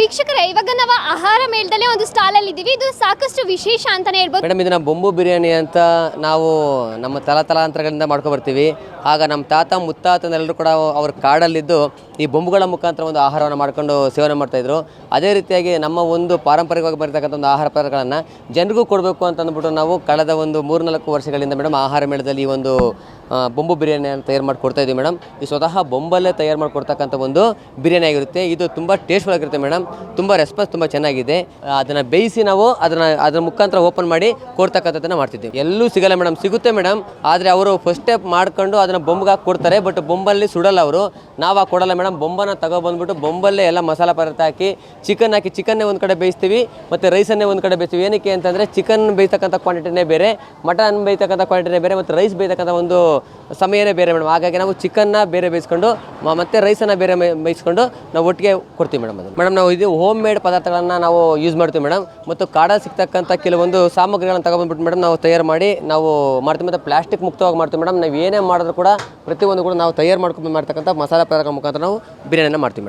ವೀಕ್ಷಕರೇ, ಇವಾಗ ನಾವು ಆಹಾರ ಮೇಳದಲ್ಲೇ ಒಂದು ಸ್ಟಾಲ್ ಅಲ್ಲಿ ಇದೀವಿ ಇದು ಸಾಕಷ್ಟು ವಿಶೇಷ ಅಂತಾನೆ ಹೇಳ್ಬೋದು. ಮೇಡಮ್ ಇದನ್ನ ಬೊಂಬು ಬಿರಿಯಾನಿ ಅಂತ ನಾವು ನಮ್ಮ ತಲಾತಲಾಂತರಗಳಿಂದ ಬರ್ತೀವಿ. ಆಗ ನಮ್ಮ ತಾತ ಮುತ್ತಾತನೆಲ್ಲರೂ ಕೂಡ ಅವ್ರ ಕಾಡಲ್ಲಿದ್ದು ಈ ಬೊಂಬುಗಳ ಮುಖಾಂತರ ಒಂದು ಆಹಾರವನ್ನು ಮಾಡ್ಕೊಂಡು ಸೇವನೆ ಮಾಡ್ತಾಯಿದ್ರು ಅದೇ ರೀತಿಯಾಗಿ ನಮ್ಮ ಒಂದು ಪಾರಂಪರಿಕವಾಗಿ ಬರ್ತಕ್ಕಂಥ ಒಂದು ಆಹಾರ ಪದಾರ್ಥಗಳನ್ನು ಜನರಿಗೂ ಕೊಡಬೇಕು ಅಂತ ಅಂದ್ಬಿಟ್ಟು ನಾವು ಕಳೆದ ಒಂದು ಮೂರ್ನಾಲ್ಕು ವರ್ಷಗಳಿಂದ ಮೇಡಮ್ ಆಹಾರ ಮೇಳದಲ್ಲಿ ಈ ಒಂದು ಬೊಂಬು ಬಿರಿಯಾನಿಯನ್ನು ತಯಾರು ಮಾಡಿ ಕೊಡ್ತಾ ಇದ್ದೀವಿ ಮೇಡಮ್. ಈ ಸ್ವತಃ ಬೊಂಬಲ್ಲೇ ತಯಾರು ಮಾಡಿ ಕೊಡ್ತಕ್ಕಂಥ ಒಂದು ಬಿರಿಯಾನಿ ಆಗಿರುತ್ತೆ. ಇದು ತುಂಬ ಟೇಸ್ಟ್ಫುಲ್ ಆಗಿರುತ್ತೆ ಮೇಡಮ್. ತುಂಬ ರೆಸ್ಪಾನ್ಸ್ ತುಂಬ ಚೆನ್ನಾಗಿದೆ. ಅದನ್ನು ಬೇಯಿಸಿ ನಾವು ಅದನ್ನು, ಅದರ ಮುಖಾಂತರ ಓಪನ್ ಮಾಡಿ ಕೊಡ್ತಕ್ಕಂಥದ್ದನ್ನು ಮಾಡ್ತಿದ್ದೀವಿ. ಎಲ್ಲೂ ಸಿಗಲ್ಲ ಮೇಡಮ್. ಸಿಗುತ್ತೆ ಮೇಡಮ್. ಆದರೆ ಅವರು ಫಸ್ಟ್ ಸ್ಟೆಪ್ ಮಾಡ್ಕೊಂಡು ಅದನ್ನು ಬೊಂಬ್ಗೆ ಹಾಕಿ ಕೊಡ್ತಾರೆ. ಬಟ್ ಬೊಂಬಲ್ಲಿ ಸುಡಲ್ಲ ಅವರು. ನಾವು ಆ ಕೊಡಲ್ಲ ಮೇಡಮ್. ಬೊಂಬನ ತಗೊಬಂದ್ಬಿಟ್ಟು ಬೊಂಬಲ್ಲೇ ಎಲ್ಲ ಮಸಾಲ ಪದಾರ್ಥ ಹಾಕಿ ಚಿಕನ್ ಹಾಕಿ ಚಿಕನ್ನೇ ಒಂದು ಕಡೆ ಬೇಯಿಸ್ತೀವಿ. ಮತ್ತು ರೈಸನ್ನೇ ಒಂದು ಕಡೆ ಬೇಯಿಸ್ತೀವಿ. ಏನಕ್ಕೆ ಅಂತಂದರೆ ಚಿಕನ್ ಬೇಯ್ತಕ್ಕಂಥ ಕ್ವಾಂಟಿಟಿನೇ ಬೇರೆ, ಮಟನ್ ಬೇಯ್ತಕ್ಕಂಥ ಕ್ವಾಂಟಿಟಿನೇ ಬೇರೆ, ಮತ್ತು ರೈಸ್ ಬೇಯ್ತಕ್ಕಂಥ ಒಂದು ಸಮಯನೇ ಬೇರೆ ಮೇಡಮ್. ಹಾಗಾಗಿ ನಾವು ಚಿಕನ್ನ ಬೇರೆ ಬೇಯಿಸ್ಕೊಂಡು ಮತ್ತು ರೈಸನ್ನು ಬೇರೆ ಬೇಯಿಸ್ಕೊಂಡು ನಾವು ಒಟ್ಟಿಗೆ ಕೊಡ್ತೀವಿ ಮೇಡಮ್ ಅದು ಮೇಡಮ್, ನಾವು ಇದು ಹೋಮ್ ಮೇಡ್ ಪದಾರ್ಥಗಳನ್ನು ನಾವು ಯೂಸ್ ಮಾಡ್ತೀವಿ ಮೇಡಮ್. ಮತ್ತು ಕಾಡಲ್ಲಿ ಸಿಗ್ತಕ್ಕಂಥ ಕೆಲವೊಂದು ಸಾಮಗ್ರಿಗಳನ್ನು ತಗೊಂಡ್ಬಿಟ್ಟು ಮೇಡಮ್ ನಾವು ತಯಾರು ಮಾಡಿ ನಾವು ಮಾಡ್ತೀವಿ. ಮತ್ತು ಪ್ಲಾಸ್ಟಿಕ್ ಮುಕ್ತವಾಗಿ ಮಾಡ್ತೀವಿ ಮೇಡಮ್. ನಾವು ಏನೇ ಮಾಡಿದ್ರು ಕೂಡ ಪ್ರತಿಯೊಂದು ಕೂಡ ನಾವು ತಯಾರು ಮಾಡ್ಕೊಂಡು ಮಾಡ್ತಕ್ಕಂಥ ಮಸಾಲೆ ಪದಾರ್ಥ ಮುಖಾಂತರ ನಾವು ಬಿರಿಯಾನಿನ ಮಾಡ್ತೀವಿ